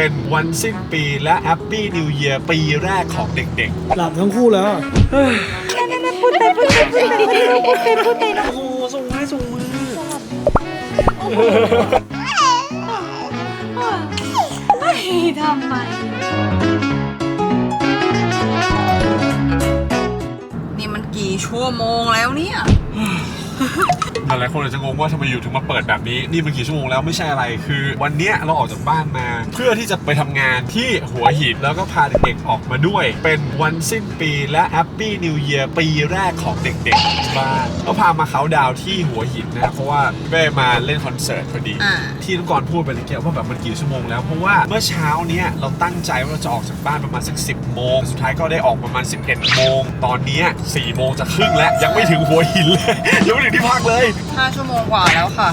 เป็นวันสิ้นปีและแฮปปี้นิวเยียร์ปีแรกของเด็กหลับทั้งคู่แล้วอะพูดไปพูดไปพูดไปพูดไปพูดไปเนาะๆโอ้โหส่งไม้ส่งมือเฮ้ยทำไมนี่มันกี่ชั่วโมงแล้วเนี่ย หลายๆคนอาจจะงงว่าทำไมอยู่ถึงมาเปิดแบบนี้ นี่มันกี่ชั่วโมงแล้วไม่ใช่อะไรคือ วันเนี้ยเราออกจากบ้านมา เพื่อที่จะไปทำงานที่หัวหินแล้วก็พาเด็กๆออกมาด้วย เป็นวันสิ้นปีและแฮปปี้นิวเยียร์ปีแรกของเด็กๆที่บ้านก็พามาเขาน์ดาวน์ที่หัวหินนะเพราะว่าแม่มาเล่นคอนเสิร์ตพอดี อ่า ที่น้องกรพูดไปเมื่อกี้ว่าแบบมันกี่ชั่วโมงแล้วเพราะว่าเมื่อเช้าเนี้ยเราตั้งใจว่าเราจะออกจากบ้านประมาณสัก 10 โมง สุดท้ายก็ได้ออกประมาณ 11 โมง ตอนเนี้ย4โมงจะครึ่งแล้ว ยังไม่ถึงหัวหินเลย ยังไม่ถึงที่พักเลย 5 ชั่วโมงกว่าแล้วค่ะ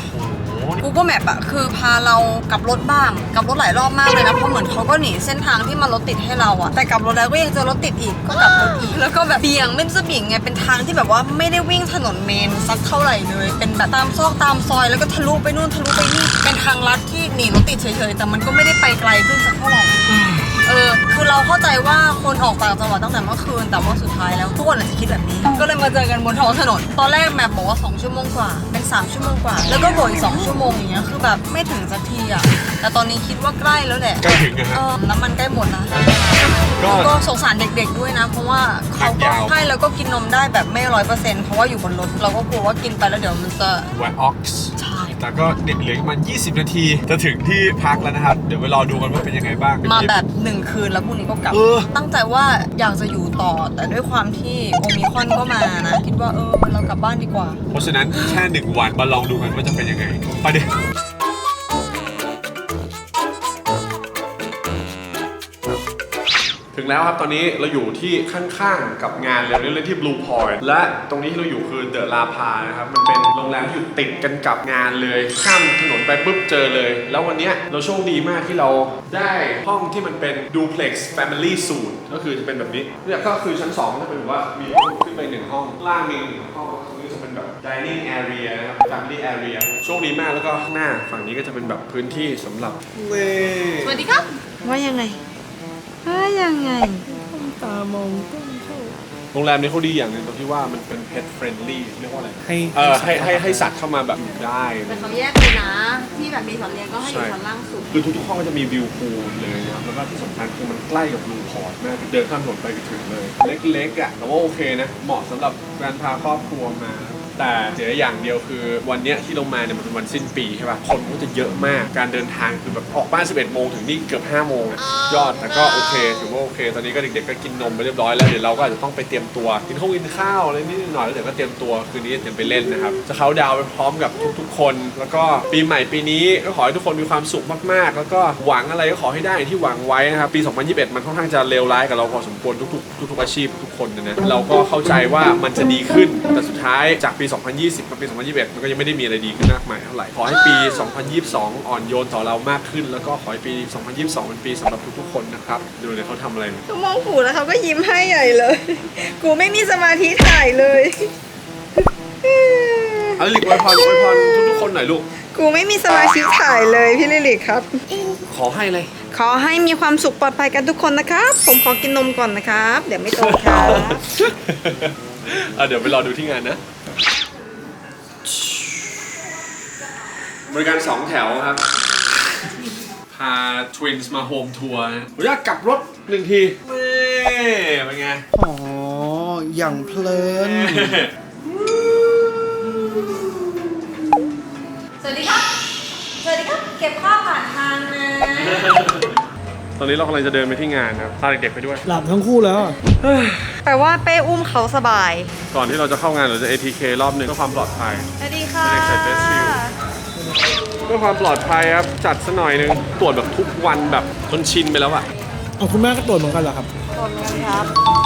โอ้โห Google Map อะคือพาเรากลับรถบ้างกลับรถหลายรอบมากเลยนะเพราะเหมือนเขาก็หนีเส้นทางที่มันรถติดให้เราอะแต่กลับรถแล้วก็ยังเจอรถติดอีกก็กลับรถอีกแล้วก็แบบเบี่ยงไม่รู้จะเบี่ยงไงเป็นทางที่แบบว่าไม่ได้วิ่งถนนเมนสักเท่าไหร่เลย เป็นแบบตามซอกตามซอยแล้วก็ทะลุไปนู่นทะลุไปนี่เป็นทางลัดที่หนีรถติดเฉยๆแต่มันก็ไม่ได้ไปไกลขึ้นสักเท่าไหร่ เออ คือเราเข้าใจว่าคนออกต่างจังหวัดตั้งแต่เมื่อคืน แต่ว่าสุดท้ายแล้วทุกคนอาจจะคิดแบบนี้ ก็เลยมาเจอกันบนท้องถนน ตอนแรกแมปบอกว่า 2 ชั่วโมงกว่า เป็น 3 ชั่วโมงกว่า แล้วก็บวกอีก2ชั่วโมงอย่างเงี้ย คือแบบไม่ถึงสักทีอะ แต่ตอนนี้คิดว่าใกล้แล้วแหละ ใกล้ถึงนะฮะ เออน้ำมันใกล้หมดนะก็ก็สงสารเด็กๆด้วยนะ เพราะว่าเขาก็ยาวให้แล้วก็กินนมได้แบบไม่ร้อยเปอร์เซ็นต์เพราะว่าอยู่บนรถ เราก็กลัวว่ากินไปแล้วเดี๋ยวมันจะแวะออกซ์ ใช่ แต่ก็เด็กเหลืออีกประมาณ20 นาที จะถึงที่พักแล้วนะครับ เดี๋ยวไปรอดูกันว่าเป็นยังไงบ้างมาแบบหนึ่งคืนแล้วพรุ่งนี้ก็กลับ เออ ตั้งใจว่าอยากจะอยู่ต่อแต่ด้วยความที่โอมิครอนก็มานะ คิดว่าเออเรากลับบ้านดีกว่า เพราะฉะนั้นแค่หนึ่งวันมาลองดูกันว่าจะเป็นยังไงไปดิ ถึงแล้วครับตอนนี้เราอยู่ที่ข้างๆกับงานเลยเล่นที่ Blue Point และตรงนี้ที่เราอยู่คือเดอะลาพานะครับ มันเป็นโรงแรมที่อยู่ติดกันกับงานเลย ข้ามถนนไปปุ๊บเจอเลย แล้ววันเนี้ยเราโชคดีมากที่เราได้ห้องที่มันเป็น Duplex Family Suite ก็คือจะเป็นแบบนี้เนี่ยก็คือชั้น2จะเป็นแบบว่ามีห้องขึ้นไปหนึ่งห้องล่างมีหนึ่งห้องตรงนี้จะเป็นแบบ dining area นะครับ family area โชคดีมากแล้วก็ข้างหน้าฝั่งนี้ก็จะเป็นแบบพื้นที่สำหรับเล่สวัสดีครับว่ายังไง ว่ายังไง ตามองต้นเข้าโรงแรมนี้เขาดีอย่างหนึงตรงที่ว่ามันเป็น pet friendly เรียกว่าอะไรให้เออให้ให้ให้สัตว์เข้ามาแบบอยู่ได้ แต่เขาแยกเลยนะ ที่แบบมีสัตว์เลี้ยงก็ให้อยู่ชั้นล่างสุด คือทุกๆห้องก็จะมีวิวพูลเลยนะครับแล้วก็ที่สำคัญคือมันใกล้กับลูพอร์ตมากเดินข้ามถนนไปก็ถึงเลย เล็กๆอะแต่ว่าโอเคนะ เหมาะสำหรับการพาครอบครัวมา แต่เสียอย่างเดียวคือวันเนี้ยที่เรามาเนี่ยมันเป็นวันสิ้นปีใช่ป่ะคนก็จะเยอะมากการเดินทางคือแบบออกบ้าน 11 โมงถึงนี่เกือบ 5 โมงอะยอดแต่ก็โอเคถือว่าโอเค ตอนนี้ก็เด็กๆก็กินนมไปเรียบร้อยแล้วเดี๋ยวเราก็อาจจะต้องไปเตรียมตัวกินข้าวกินข้าวอะไรนิดหน่อยแล้วเดี๋ยวก็เตรียมตัวคืนนี้เตรียมไปเล่นนะครับจะเขาน์ดาวน์ไปพร้อมกับทุกๆ คน แล้วก็ปีใหม่ปีนี้ก็ขอให้ทุกคนมีความสุขมากๆ แล้วก็หวังอะไรก็ขอให้ได้อย่างที่หวังไว้นะครับปี 2021 มันค่อนข้างจะเลวร้ายกับเราพอสมควรทุกๆทุกๆอาชีพทุกคนนะนะเราก็เข้าใจว่ามันจะดีขึ้นแต่สุดท้ายจากปี2020 มาปี 2021 มันก็ยังไม่ได้มีอะไรดีขึ้นมากมายเท่าไหร่ ขอให้ปี 2022 อ่อนโยนต่อเรามากขึ้น แล้วก็ขอให้ปี 2022 เป็นปีสำหรับทุกๆคนนะครับ ดูเลยเขาทำอะไรเนี่ยก็มองกูแล้วเขาก็ยิ้มให้ใหญ่เลย กูไม่มีสมาธิถ่ายเลย เอาลิกอวยพรอวยพรทุกๆคนหน่อยลูก กูไม่มีสมาธิถ่ายเลยพี่ลิลิครับ ขอให้เลย ขอให้มีความสุขปลอดภัยกันทุกคนนะครับ ผมขอกินนมก่อนนะครับ เดี๋ยวไม่โตครับ อะเดี๋ยวไปรอดูที่งานนะ บริการสองแถวครับ พาทวินส์มาโฮมทัวร์ผมอยากกลับรถหนึ่งทีเว้เป็นไง อ๋อ อย่างเพลิน สวัสดีครับ สวัสดีครับ เก็บข้าวผ่านทางนะตอนนี้เรากำลังจะเดินไปที่งานครับพาเด็กๆไปด้วย หลับทั้งคู่แล้วอะแปลว่าเป้อุ้มเขาสบาย ก่อนที่เราจะเข้างานเราจะ ATK รอบหนึ่งเพื่อความปลอดภัย สวัสดีค่ะ พื่อความปลอดภัยครับจัดซะหน่อยหนึงตรวจแบบทุกวันแบบจนชินไปแล้วอะเอาคุณแม่ก็ตรวจเหมือนกันเหรอครับ ขอบคุณครับ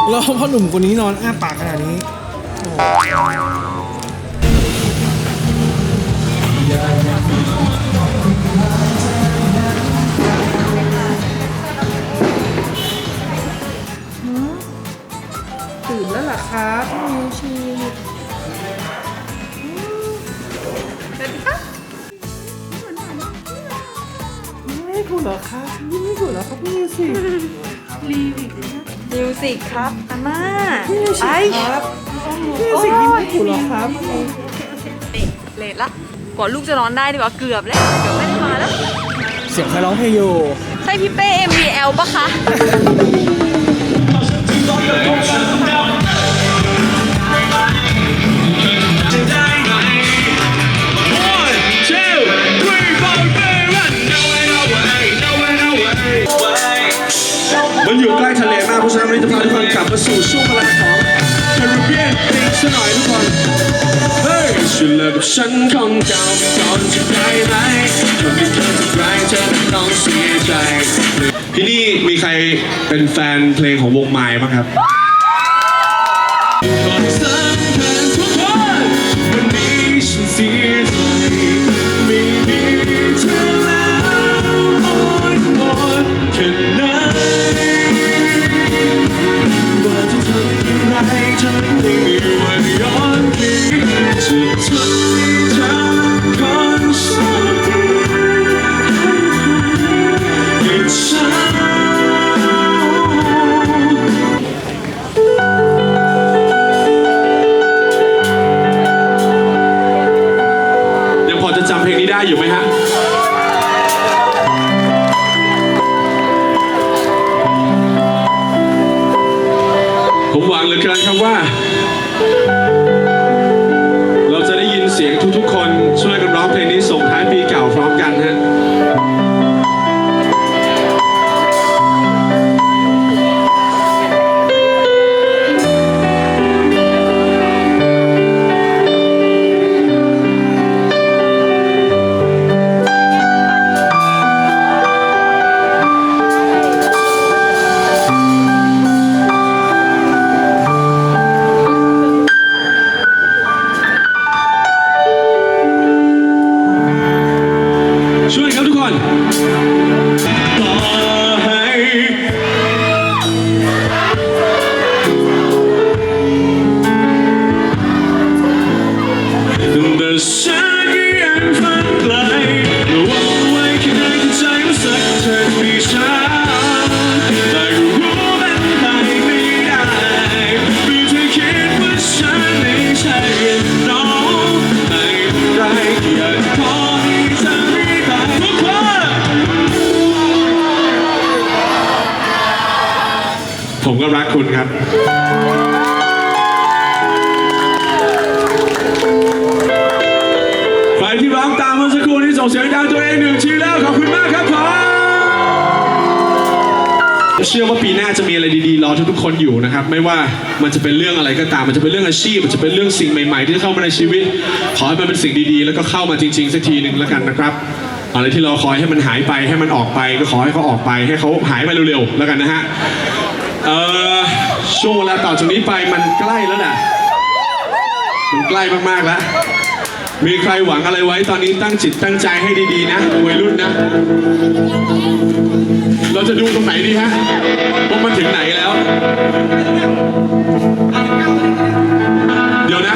แล้วพ่อหนุ่มคนนี้นอนอ้าปากขนาดนี้ตื่น สิกลีวิกนะมิวสิกครับอาม่ามิวสิไอ้กครับมิวสิกนี่ไม่ถูกหรอครับนี่เลทละกว่าลูกจะนอนได้ดีกว่าเกือบแล้วเกือบไม่ได้มาแล้ว เสียงใครร้องเพลงอยู่ใช่พี่เป้ MVL ปะคะ กับฉันของเก่าไปก่อนจะได้ไหมถ้าไม่เธอทำร้ายเธอต้องเสียใจที่นี่มีใครเป็นแฟนเพลงของวงไม้บ้างครับ ทุกคนอยู่นะครับ ไม่ว่ามันจะเป็นเรื่องอะไรก็ตาม มันจะเป็นเรื่องอาชีพ มันจะเป็นเรื่องสิ่งใหม่ๆ ที่เข้ามาในชีวิต ขอให้มันเป็นสิ่งดีๆ แล้วก็เข้ามาจริงๆสักทีหนึ่งแล้วกันนะครับ อะไรที่เราคอยให้มันหายไปให้มันออกไป ก็ขอให้เขาออกไป ให้เขาหายไปเร็วๆ แล้วกันนะฮะเอ่อช่วงเวลาต่อจากนี้ไปมันใกล้แล้วนะมันใกล้มากๆแล้วมีใครหวังอะไรไว้ตอนนี้ตั้งจิตตั้งใจให้ดีๆนะวัยรุ่นนะ เราจะดูตรงไหนดีฮะว่ามันถึงไหนแล้ว เดี๋ยวนะ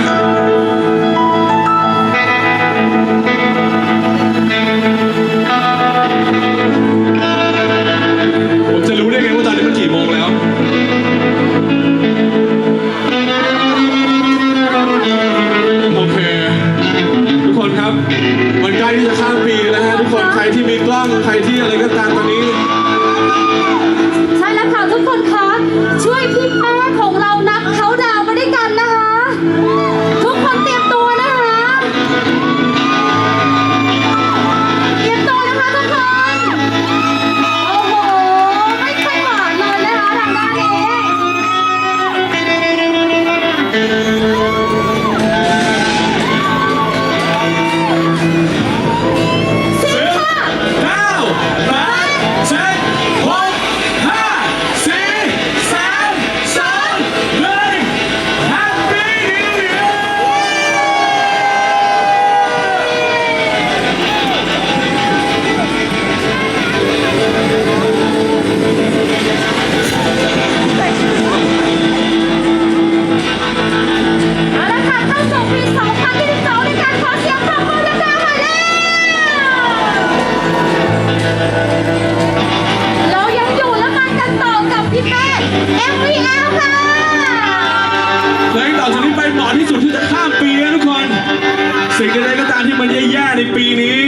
แย่ๆในปีนี้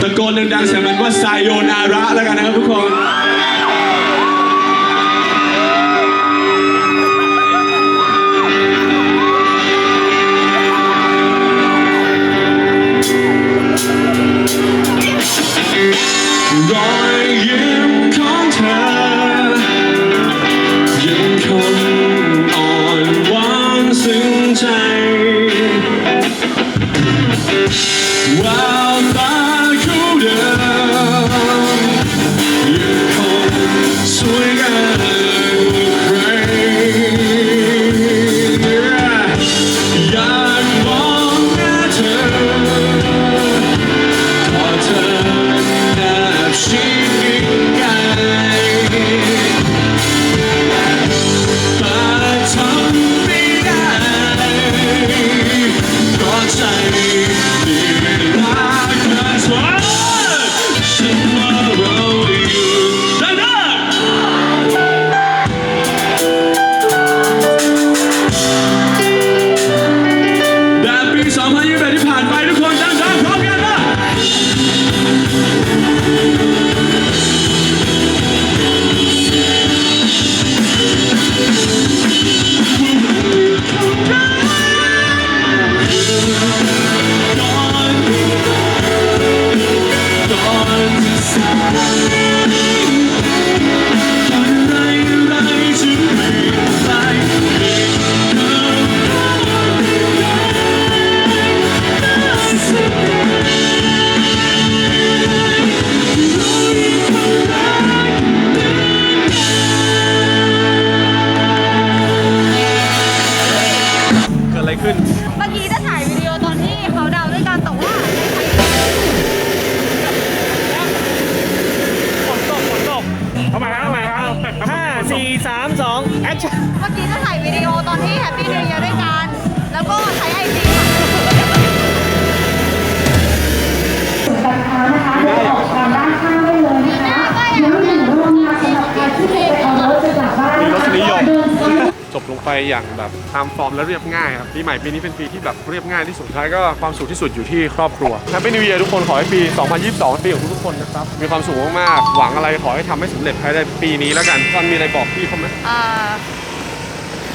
ตะโกนดังๆเสียงมันว่าไซโยนาระแล้วกันนะครับทุกคน อ อย่างแบบตามฟอร์มและเรียบง่ายครับปีใหม่ปีนี้เป็นปีที่แบบเรียบง่ายที่สุดท้ายก็ความสุขที่สุดอยู่ที่ครอบครัวแฮปปี้นิว e ย r ทุกคนขอให้ปี 2022เป็นปีของทุกๆคนนะครับมีความสุขมากๆหวังอะไรขอให้ทำให้สำเร็จภายในปีนี้แล้วกันตอนมีอะไรบอกพี่เขาไหมอ่า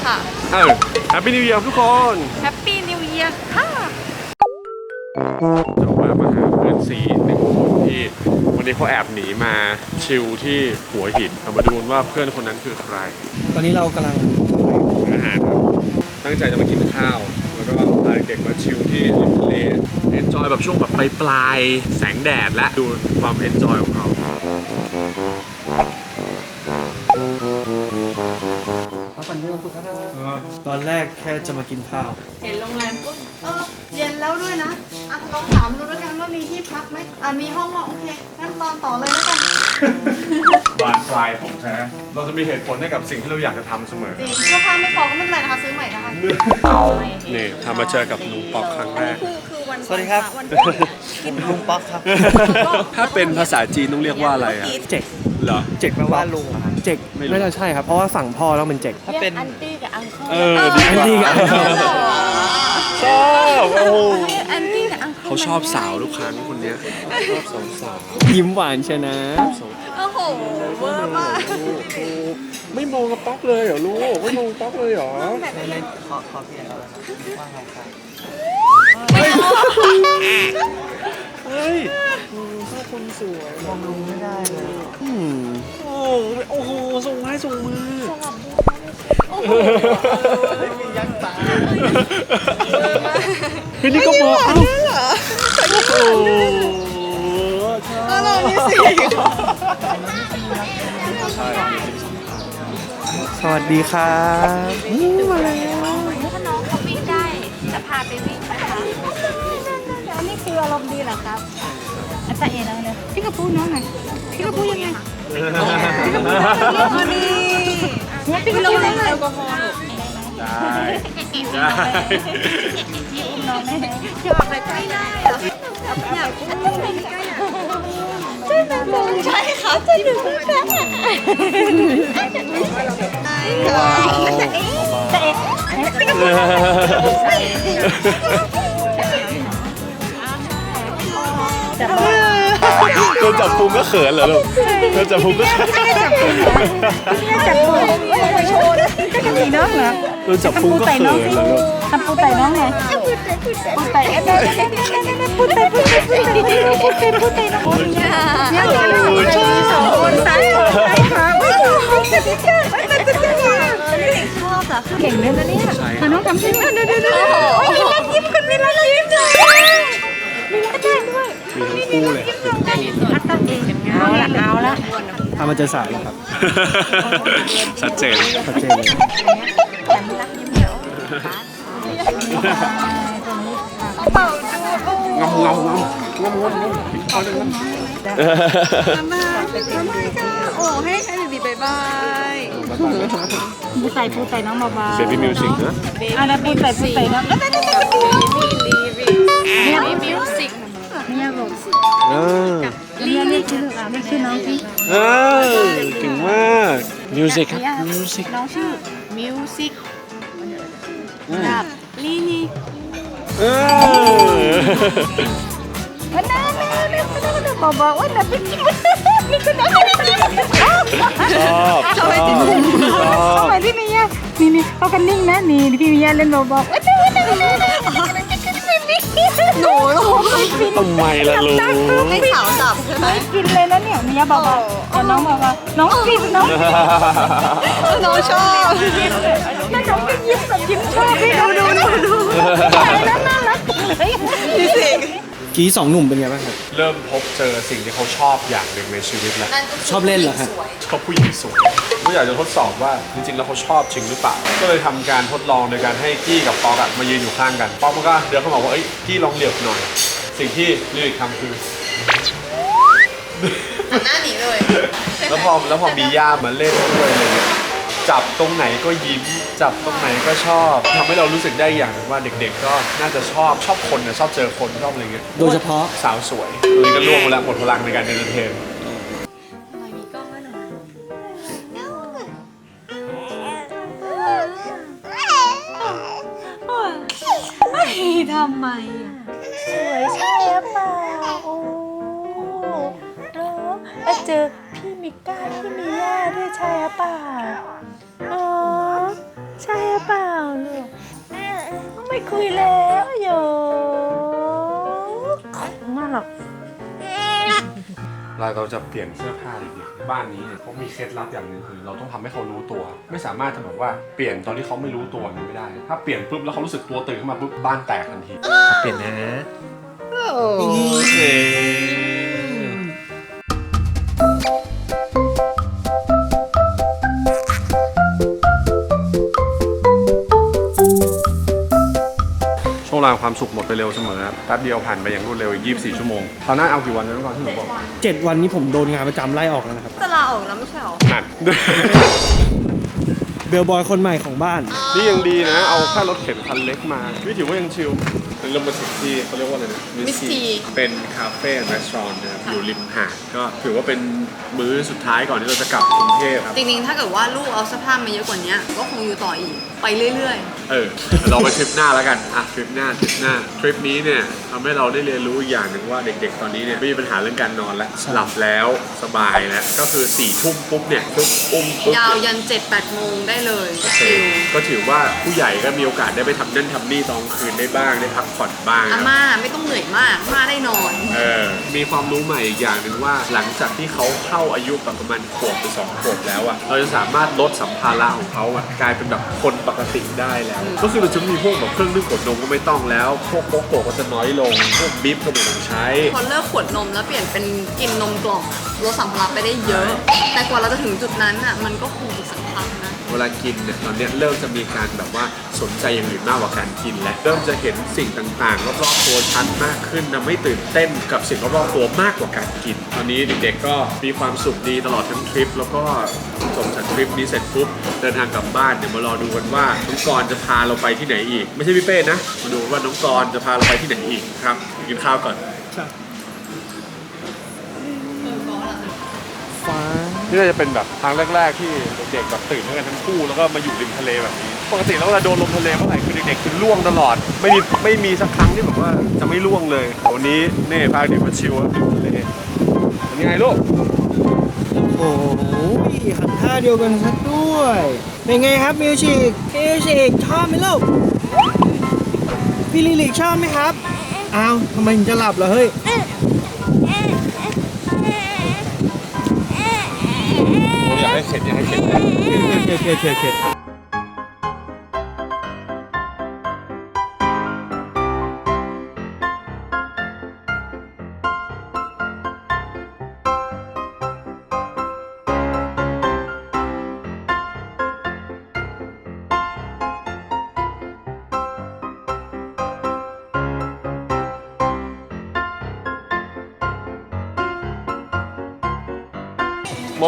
ค่ะเออแฮปปี้นิว e ย r ทุกคนแฮปปี้นิวเ e ียร์ค่ะจะว่ามาหาเพื่อนซีหนึ่งคนที่วันนี้เขาแอบหนีมาชิลที่หัวหินเอามาดูกันว่าเพื่อนคนนั้นคือใคร ตอนนี้เรากำลังอา หารครับตั้งใจจะมากินข้าว แล้วก็พาเด็กๆมาชิลที่ริมทะเลเอนจอยแบบช่วงแบบปลายปลายๆแสงแดดและดูความเอนจอยของเขาตอนแรกแค่จะมากินข้าว เห็นโรงแรมปุ๊บเออเย็นแล้วด้วยนะอะลองถามดูแล้วกัน ว่ามีที่พักไหมอะมีห้องว่าโอเคงั้นตอนต่อเลยแล้วกันบานปลายของแท้เราจะมีเหตุผลให้กับสิ่งที่เราอยากจะทำเสมอ จริงเสื้อผ้าไม่พอก็ไม่เป็นไรนะคะซื้อใหม่นะคะนี่ทำมาเจอกับหนุ่มป๊อกครั้งแรก คือคือวันสวัสดีครับ วันลุงป๊อกครับถ้าเป็นภาษาจีนต้องเรียกว่าอะไรอะเจ็กเหรอ เจ็กแปลว่าลุงครับเจ็กไม่รู้น่าจะใช่ครับ เพราะว่าฝั่งพ่อแล้วมันเจ็กถ้าเป็นอันตี้กับอังเคิลเออดีอันดี้กับอังเคิลชอบโอ้โหอันตี้กับอัง เคิลเขาชอบสาวทุกครั้งคนเนี้ยชอบสาวสาวยิ้มหวานเชียวนะ โอ้โหเวอร์มากไม่มองกับป๊อกเลยเหรอลูกไม่มองป๊อกเลยเหรอเฮ้ยถ้าคนสวยมองลุงไม่ได้เลยโอ้โอ้โหส่งไม้ส่งมือ มียักษ์ตาพี่นี่ก็มองเอ้าโอ้โหใช่ใช่สวัสดีครับมาแล้ว ถ้าน้องเขาวิ่งได้ จะพาไปวิ่งนะคะ อันนี้คืออารมณ์ดีเหรอครับอาจารย์เอ๋แล้วเนี่ยพี่กระพูน้องหน่อยพี่กระพูยังไง วันนี้เนี่ยพี่กระพูยังไงแอลกอฮอล์ได้ได้พี่อุ้มน้องได้ไหมพี่ออกไปใกล้ได้เหรออยากอุ้มน้องใกล้อะใช่ไหมใช่ค่ะใช่หนึ่งแป๊บอะแต่เอ๋พี่กระพูจับโด นจับพุงก็เขินเหรอลูกโดนจับพุงก็เขินจับปูไปโชว์นะก็มีน้องเหรอโดนจับพุงก็เขินเหรอลูกทำปูไต่น้องไงปูไต่เอ๊ะเอ๊ะเอ๊ะปูไต่ปูไต่ปูไต่ปูไต่ปูไต่ปูไต่น้องเนี่ยเนี่ยสองคนซ้ายขวาซ้ายขวาไม่ถูกไม่ถูกชอบอะเก่งเลยนะเนี่ยน้องทำซิเดี๋ยวเดี๋ยวเดี๋ยวโอ้ยมีรักยิ้มคุณมีรักยิ้มเลยมีรักยิ้มด้วย มีทั้งคู่เลยพักตั้งเองเอาละเอาละถ้ามันจะสายแล้วครับ ชัดเจนชัดเจนเลยแต่มีรักยิ้มเดี๋ยวงำงำงำงำงำงำเอาเลยงโอ้ให้ให้บีบายบายปูไต่ปูไต่น้องเบาำเบบี้มิวสิกนะๆอันนั้นปูไต่ปูไต่น้องเอ้ยเนี่ยมิวสิก เนี่ยบอกเออเนี่ยนี่คืออะนี่คือน้องพี่เออเก่งมากมิวสิกครับมิวสิกน้องชื่อมิวสิกกับลีนี่เออวันนั้นเนี่ยบอกบอกว่าน่ะเป็นนี่คือน้องชอบชอบชอบทำไมพี่มีอะนี่นี่เขากันนิ่งนะนี่พี่มีอะเล่นบอกบอกว่าน่ะว่าน่ะว่าน่ะ หนูหนูไม่ฟินทำไมล่ะลูกให้สาวจับใช่ไหมกินเลยนะเนี่ยมีอะบอกบอกแต่น้องบอกว่าน้องฟินน้องน้องชอบนั่นน้องก็ยิ้มแบบยิ้มชอบให้ดูดูดูดูแล้วน่ารักเลยพี่สิ งกี้สองหนุ่มเป็นไงบ้างครับ เริ่มพบเจอสิ่งที่เขาชอบอย่างหนึ่งในชีวิตแล้วชอบเล่นเหรอครับชอบผู้หญิงสวยก็อยากจะทดสอบว่าจริงๆแล้วเขาชอบจริงหรือเปล่า ก็เลยทำการทดลองโดยการให้กี้กับป๊อกอะมายืนอยู่ข้างกันป๊อกมันก็เดินเข้ามาบอกว่าเอ้ยกี้ลองเหลียบหน่อย สิ่งที่ลิลิกทำคือหน้าหนีเลยแล้วพอแล้วพอมีย่ามาเล่นด้วยอะไรเงี้ย จับตรงไหนก็ยิ้ม จับตรงไหนก็ชอบทำให้เรารู้สึกได้อย่างหนึ่งว่าเด็ก ๆ ก็น่าจะชอบชอบคนนะชอบเจอคนชอบอะไรเงี้ยโดยเฉพาะ สาวสวยตอนนี้ก็ล่วงไปแล้วหมดพลังในการเอนเตอร์เทนทำไมสวยใช่หรือเปล่าโอ้เนาะแล้วเจอพี่มิก้าพี่มิย่าด้วยใช่หรือเปล่าอ๋อ ใช่หรือเปล่าลูกไม่คุยแล้วโยน่ารักเราเราจะเปลี่ยนเสื้อผ้าเด็กๆบ้านนี้เนี่ยเขามีเคล็ดลับอย่างหนึงคือเราต้องทำให้เขารู้ตัว ไม่สามารถจะแบบว่าเปลี่ยนตอนที่เขาไม่รู้ตัวเนี่ยไม่ได้ ถ้าเปลี่ยนปุ๊บแล้วเขารู้สึกตัวตื่นขึ้นมาปุ๊บบ้านแตกทันที เปลี่ยนนะโอเค ช่วงเวลาความสุขหมดไปเร็วเสมอครับแป๊บเดียวผ่านไปอย่างรวดเร็วอีก 24 ชั่วโมงคราวหน้าเอากี่วันนะก่อนที่หนูบอกเจ็ดวันนี้ผมโดนงานประจำไล่ออกแล้วนะครับจะลาออกแล้วไม่ใช่หรอนั่นเบลบอยคนใหม่ของบ้าน นี่ยังดีนะ เอาแค่รถเข็นคันเล็กมาพี่ถือว่ายังชิลเป็นลมมาถึงที่เขาเรียกว่าอะไรนะ Miss T เป็นคาเฟ่และร้านนะครับอยู่ริมหาดก็ถือว่าเป็นมื้อสุดท้ายก่อนที่เราจะกลับกรุงเทพครับ จริงๆ ถ้าเกิดว่าลูกเอาเสื้อผ้ามาเยอะกว่านี้ก็คงอยู่ต่ออีก ไปเรื่อย เออ เราไปทริปหน้าแล้วกัน อะทริปหน้าทริปหน้าทริปนี้เนี่ยทำให้เราได้เรียนรู้อีกอย่างหนึ่งว่าเด็กๆ ตอนนี้เนี่ยไม่มีปัญหาเรื่องการนอนแล้วหลับแล้วสบายแล้ว ก็คือสี่ทุ่มปุ๊บเนี่ยปุ๊บอุ้มปุ๊บๆยาวยัน7-8โมงได้เลยโอเคชิลก็ถือว่าผู้ใหญ่ก็มีโอกาสได้ไปทำนั่นทำนี่ตอนกลางคืนได้บ้างได้พักผ่อนบ้างอาครับม่าไม่ต้องเหนื่อยมากม่าได้นอน เออมีความรู้ใหม่อีกอย่างหนึ่งว่าหลังจากที่เขาเข้าอายุประมาณขวบหรือสองขวบแล้วอะเราจะสามารถลดสัมภาระของเขาอะกลายเป็นแบบคนปกติได้แล้วก็คือเราจะมีพวกแบบเครื่องนึ่งกดนมก็ไม่ต้องแล้ว พวกโกโก้ก็จะน้อยลง พวกบิ๊บก็ไม่ต้องใช้ พอเลิกขวดนมแล้วเปลี่ยนเป็นกินนมกล่องลดสัมภาระไปได้เยอะ แต่กว่าเราจะถึงจุดนั้นอะมันก็คง วลากินเนี่ยตอนเนี้ยเริ่มจะมีการแบบว่าสนใจอย่างอื่นมากกว่าการกินแล้วเริ่มจะเห็นสิ่งต่างๆรอบๆตัวชัดมากขึ้นนะไม่ตื่นเต้นกับสิ่งรอบๆตัวมากกว่าการกิน ตอนนี้เด็กๆก็มีความสุขดีตลอดทั้งทริป แล้วก็จบจากทริปนี้เสร็จปุ๊บเดินทางกลับบ้านเดี๋ยวมารอดูกันว่าน้องกรจะพาเราไปที่ไหนอีก ไม่ใช่พี่เป้นะมาดูว่าน้องกรจะพาเราไปที่ไหนอีกครับกินข้าวก่อน นี่น่าจะเป็นแบบครั้งแรก ๆ ที่เด็กๆแบบตื่นมากันทั้งคู่แล้วก็มาอยู่ริมทะเลแบบนี้ปกติแล้วเวลาโดนลมทะเลเมื่อไหร่คือเด็กๆคือล่วงตลอด ไม่มีไม่มีสักครั้งที่แบบว่าจะไม่ล่วงเลยวันนี้นี่พาเด็กมาชิลครับริมทะเลเป็นยังไงลูกโอ้โหหันท่าเดียวกันซะด้วย เป็นไงครับมิวสิกมิวสิกชอบไหมลูกพี่ลิลิกชอบไหมครับอ้าวทำไมถึงจะหลับเหรอเฮ้ย อยากให้เข็ดอยากให้เข็ดเข็ดเข็ดเข็ดเข็ด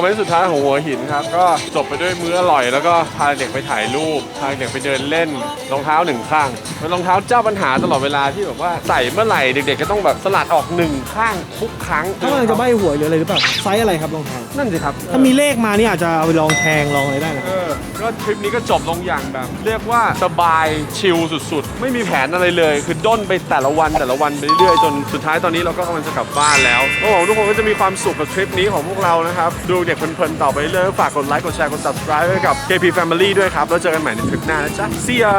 โมเมนต์สุดท้ายของหัวหินครับ ก็จบไปด้วยมื้ออร่อย แล้วก็พาเด็กไปถ่ายรูป พาเด็กไปเดินเล่น รองเท้าหนึ่งข้างเป็นรองเท้าเจ้าปัญหาตลอดเวลาที่แบบว่าใส่เมื่อไหร่เด็กๆก็ต้องแบบสลัดออกหนึ่งข้างทุกครั้งเขากำลังจะใบหวยหรืออะไรหรือเปล่าไซส์อะไรครับรองเท้านั่นสิครับถ้ามีเลขมานี่อาจจะเอาไปลองแทงลองอะไรได้นะเออ ก็ทริปนี้ก็จบลงอย่างแบบ เรียกว่าสบายชิลสุดๆ ไม่มีแผนอะไรเลย คือด้นไปแต่ละวันแต่ละวันไปเรื่อยๆจนสุดท้ายตอนนี้เราก็กำลังจะกลับบ้านแล้วก็หวังทุกคนก็จะมีความสุขกับทริปนี้ของพวกเรานะครับ ดูเด็กเพลินๆต่อไปเรื่อยฝากกดไลค์กดแชร์กด subscribe ให้กับ KP Family ด้วยครับแล้วเจอกันใหม่ในทริปหน้านะจ๊ะ see ya